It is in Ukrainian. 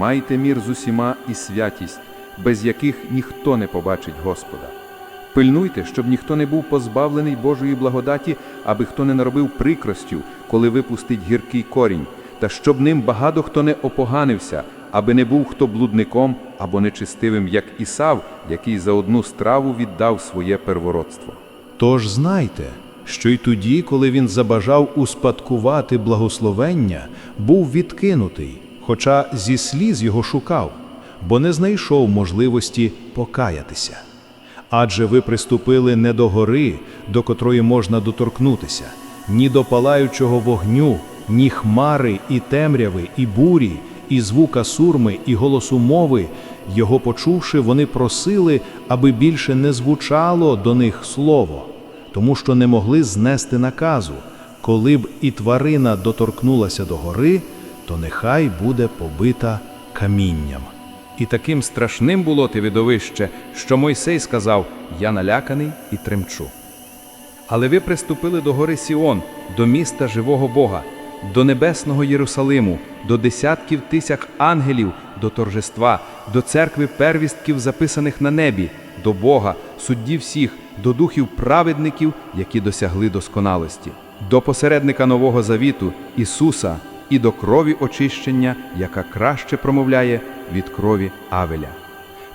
майте мір з усіма і святість, без яких ніхто не побачить Господа. Пильнуйте, щоб ніхто не був позбавлений Божої благодаті, аби хто не наробив прикростю, коли випустить гіркий корінь, та щоб ним багато хто не опоганився, аби не був хто блудником або нечистивим, як Ісав, який за одну страву віддав своє первородство. Тож знайте, що й тоді, коли він забажав успадкувати благословення, був відкинутий, хоча зі сліз його шукав, бо не знайшов можливості покаятися. Адже ви приступили не до гори, до котрої можна доторкнутися, ні до палаючого вогню, ні хмари, і темряви, і бурі, і звука сурми, і голосу мови. Його почувши, вони просили, аби більше не звучало до них слово, тому що не могли знести наказу. Коли б і тварина доторкнулася до гори, то нехай буде побита камінням. І таким страшним було те видовище, що Мойсей сказав: Я наляканий і тремчу. Але ви приступили до гори Сіон, до міста живого Бога, до небесного Єрусалиму, до десятків тисяч ангелів, до торжества, до церкви первістків, записаних на небі, до Бога, судді всіх, до духів праведників, які досягли досконалості, до посередника Нового Завіту, Ісуса, і до крові очищення, яка краще промовляє від крові Авеля.